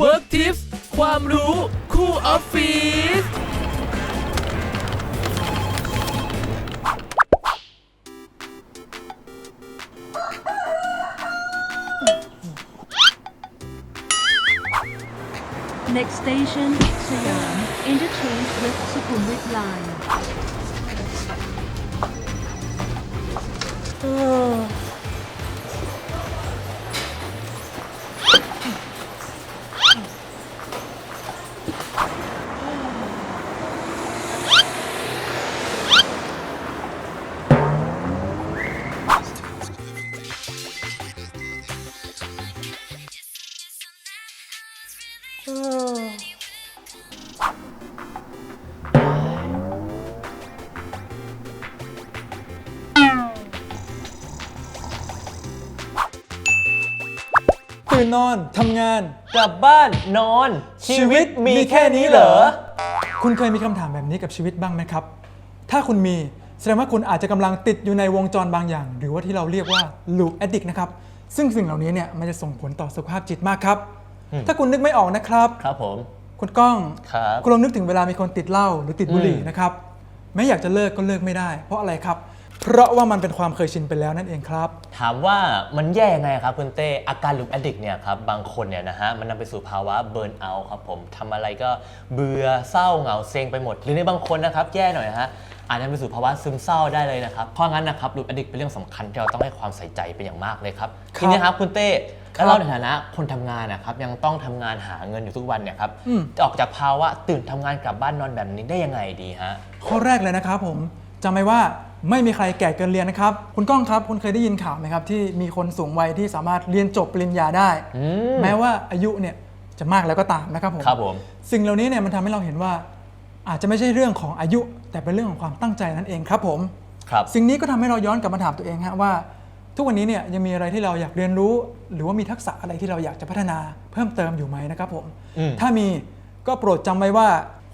Work Tips ความรู้คู่ออฟฟิศ Next station, Siam. Interchange with Sukhumvit Line. ตื่นนอนทำงาน กลับบ้านนอน ชีวิตมีแค่นี้เหรอ คุณเคยมีคำถามแบบนี้กับชีวิตบ้างไหมครับ ถ้าคุณมีแสดงว่าคุณอาจจะกำลังติดอยู่ในวงจรบางอย่าง หรือว่าที่เราเรียกว่า loop addict นะครับ ซึ่งสิ่งเหล่านี้เนี่ยมันจะส่งผลต่อสุขภาพจิตมากครับถ้าคุณนึกไม่ออกนะครับ ครับผม คุณก้อง ครับ คุณลองนึกถึงเวลามีคนติดเหล้าหรือติดบุหรี่อืมนะครับแม้อยากจะเลิกก็เลิกไม่ได้ เพราะอะไรครับ เพราะว่ามันเป็นความเคยชินไปแล้วนั่นเองครับ ถามว่ามันแย่ยังไงครับคุณเต้อาการลูปแอดดิกเนี่ยครับบางคนเนี่ยนะฮะมันนำไปสู่ภาวะเบิร์นเอาท์ครับผมทำอะไรก็เบื่อเศร้าเหงาเซ็งไปหมด หรือในบางคนนะครับแย่หน่อยนะฮะอาจจะนำไปสู่ภาวะซึมเศร้าได้เลยนะครับเพราะงั้นนะครับลูปแอดดิกเป็นเรื่องสำคัญที่เราต้องให้ความใส่ใจเป็นอย่างมากเลยครับครับ ทีนี้ครับคุณเต้ครับแล้วเราในฐานะคนทำงานนะครับยังต้องทำงานหาเงินอยู่ทุกวันเนี่ยครับอืมจะออกจากภาวะตื่นทำงานกลับบ้านนอนแบบนี้ได้ยังไงดีฮะ ข้อแรกเลยนะครับผมจำไว้ว่า ไม่มีใครแก่เกินเรียนนะครับ คุณก้องครับ คุณเคยได้ยินข่าวไหมครับ ที่มีคนสูงวัยที่สามารถเรียนจบปริญญาได้ อืมแม้ว่าอายุเนี่ยจะมากแล้วก็ตามนะครับผม ครับผม สิ่งเหล่านี้เนี่ยมันทำให้เราเห็นว่า อาจจะไม่ใช่เรื่องของอายุ แต่เป็นเรื่องของความตั้งใจนั่นเองครับผม ครับ สิ่งนี้ก็ทำให้เราย้อนกลับมาถามตัวเองฮะว่า ทุกวันนี้เนี่ยยังมีอะไรที่เราอยากเรียนรู้ หรือว่ามีทักษะอะไรที่เราอยากจะพัฒนาเพิ่มเติมอยู่ไหมนะครับผม อืม ถ้ามีก็โปรดจำไว้ว่า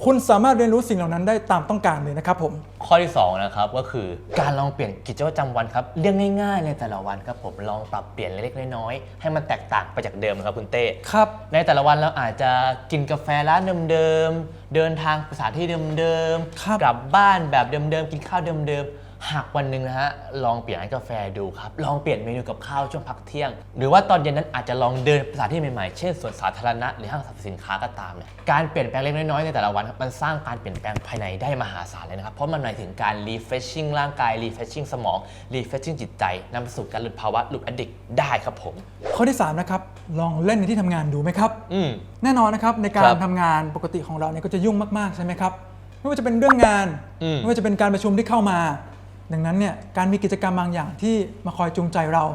คุณสามารถเรียนรู้สิ่งเหล่านั้นได้ตามต้องการเลยนะครับผม ข้อที่2นะครับก็คือการลองเปลี่ยนกิจวัตรประจำวันครับเรื่องง่ายๆในแต่ละวันครับผมลองปรับเปลี่ยนเล็กๆน้อยๆให้มันแตกต่างไปจากเดิมครับคุณเต้ ครับ ในแต่ละวันเราอาจจะกินกาแฟร้านเดิมๆเดินทางไปสถานที่เดิมครับกลับบ้านแบบเดิมๆกินข้าวเดิมๆ หากวันหนึ่งนะฮะลองเปลี่ยนร้านกาแฟดูครับลองเปลี่ยนเมนูกับข้าวช่วงพักเที่ยง หรือว่าตอนเย็นนั้นอาจจะลองเดินไปสถานที่ใหม่ๆ เช่นสวนสาธารณะหรือห้างสรรพสินค้าก็ตามเนี่ยการเปลี่ยนแปลงเล็กน้อยๆในแต่ละวันครับมันสร้างการเปลี่ยนแปลงภายในได้มหาศาลเลยนะครับเพราะมันหมายถึงการ refreshing ร่างกาย refreshing สมอง refreshing จิตใจนำไปสู่การหลุดภาวะหลุด addict ได้ครับผม ข้อที่ 3 นะครับ ลองเล่นในที่ทำงานดูไหมครับ อืม แน่นอนนะครับในกาครัรบทำงานปกติของเราเนี่ยก็จะยุ่งมากๆใช่ไหมครับ ไม่ว่าจะเป็นเรื่องงาน อืมไม่ว่าจะเป็นการประชุมที่เข้ามา ดังนั้นเนี่ยการมีกิจกรรมบางอย่างที่มาคอยจูงใจเรา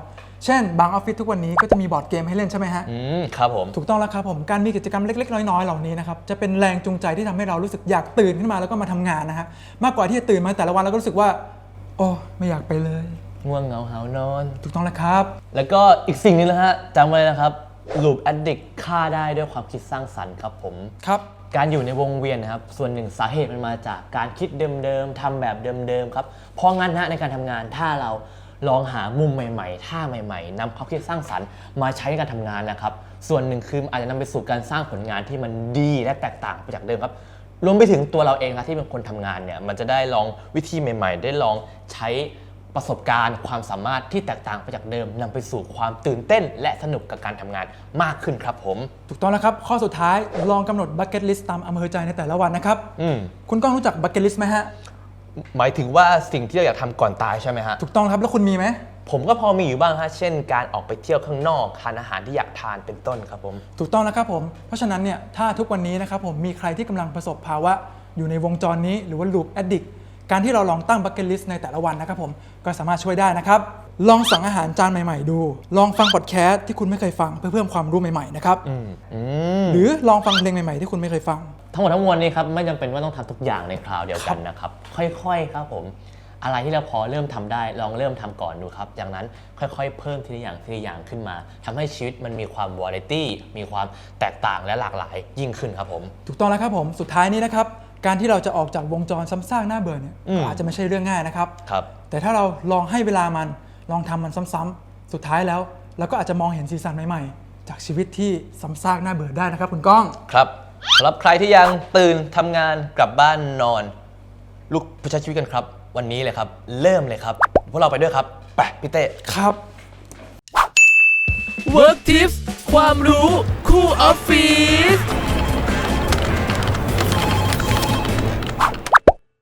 เช่น บางออฟฟิศทุกวันนี้ก็จะมีบอร์ดเกมให้เล่นใช่ไหมฮะ อืมครับผม ถูกต้องแล้วครับผมการมีกิจกรรมเล็ก ๆ น้อยๆเหล่านี้นะครับจะเป็นแรงจูงใจที่ทำให้เรารู้สึกอยากตื่นขึ้นมาแล้วก็มาทำงานนะฮะมากกว่าที่จะตื่นมาแต่ละวันแล้วก็รู้สึกว่า โอ้ไม่อยากไปเลย ง่วงเหงาหาวนอน ถูกต้องแล้วครับ แล้วก็อีกสิ่งหนึงนะฮะจำไว้นะครับ loop addict ฆ่าได้ด้วยความคิดสร้างสรรค์ครับผมครับ การอยู่ในวงเวียนนะครับ ส่วนหนึ่งสาเหตุมันมาจากการคิดเดิมๆทำแบบเดิมๆครับ เพราะงั้นนะในการทำงานถ้าเราลองหามุมใหม่ๆ ท่าใหม่ๆนำความคิดสร้างสรรค์มาใช้ในการทำงานนะครับ ส่วนหนึ่งคืออาจจะนำไปสู่การสร้างผลงานที่มันดีและแตกต่างไปจากเดิมครับ รวมไปถึงตัวเราเองนะที่เป็นคนทำงานเนี่ยมันจะได้ลองวิธีใหม่ ๆ ได้ลองใช้ ประสบการณ์ความสามารถที่แตกต่างไปจากเดิมนำไปสู่ความตื่นเต้น และสนุกกับการทำงานมากขึ้นครับผม ถูกต้องแล้วครับ ข้อสุดท้ายลองกำหนดบั c เก็ตลิสต์ตามอำเภอใจในแต่ละวันนะครับ อืม คุณก้องรู้จักบั c เก็ตลิสต์ไหมฮะ หมายถึงว่าสิ่งที่เราอยากทำก่อนตายใช่ไหมฮะ ถูกต้องครับ แล้วคุณมีไหม ผมก็พอมีอยู่บ้างฮะ เช่น การออกไปเที่ยวข้างนอกทานอาหารที่อยากทานเป็นต้นครับผม ถูกต้องแล้วครับผม เพราะฉะนั้นเนี่ย ถ้าทุกวันนี้นะครับผมมีใครที่กำลังประสบภาวะอยู่ในวงจรนี้หรือว่า loop addict การที่เราลองตั้ง bucket list ในแต่ละวันนะครับผมก็สามารถช่วยได้นะครับ ลองสั่งอาหารจานใหม่ ๆ ดู ลองฟังพอดแคสต์ที่คุณไม่เคยฟังเพื่อเพิ่มความรู้ใหม่ๆนะครับอืมอืมหรือลองฟังเพลงใหม่ๆที่คุณไม่เคยฟัง ทั้งหมดทั้งมวลนี้ครับไม่จำเป็นว่าต้องทำทุกอย่างในคราวเดียวกันนะครับ ค่อยๆครับผม อะไรที่เราพอเริ่มทำได้ลองเริ่มทำก่อนดูครับจากนั้นค่อยๆ เพิ่มทีละอย่างทีละอย่างขึ้นมาทำให้ชีวิตมันมีความวาไรตี้มีความแตกต่างและหลากหลายยิ่งขึ้นครับผม ถูกต้องแล้วครับผมสุดท้ายนี้นะครับ การที่เราจะออกจากวงจรซ้ำซากหน้าเบื่อเนี่ยอืม ก็อาจจะไม่ใช่เรื่องง่ายนะครับ ครับ แต่ถ้าเราลองให้เวลามันลองทำมันซ้ำๆสุดท้ายแล้วเราก็อาจจะมองเห็นสีสันใหม่ๆ จากชีวิตที่ซ้ำซากน่าเบื่อได้นะครับ คุณก้อง ครับสำหรับใครที่ยังตื่นทำงานกลับบ้านนอน ลุกไปใช้ชีวิตกันครับ วันนี้เลยครับ เริ่มเลยครับพวกเราไปด้วยครับไปพี่เต้ ครับ Work Tips ความรู้คู่ออฟ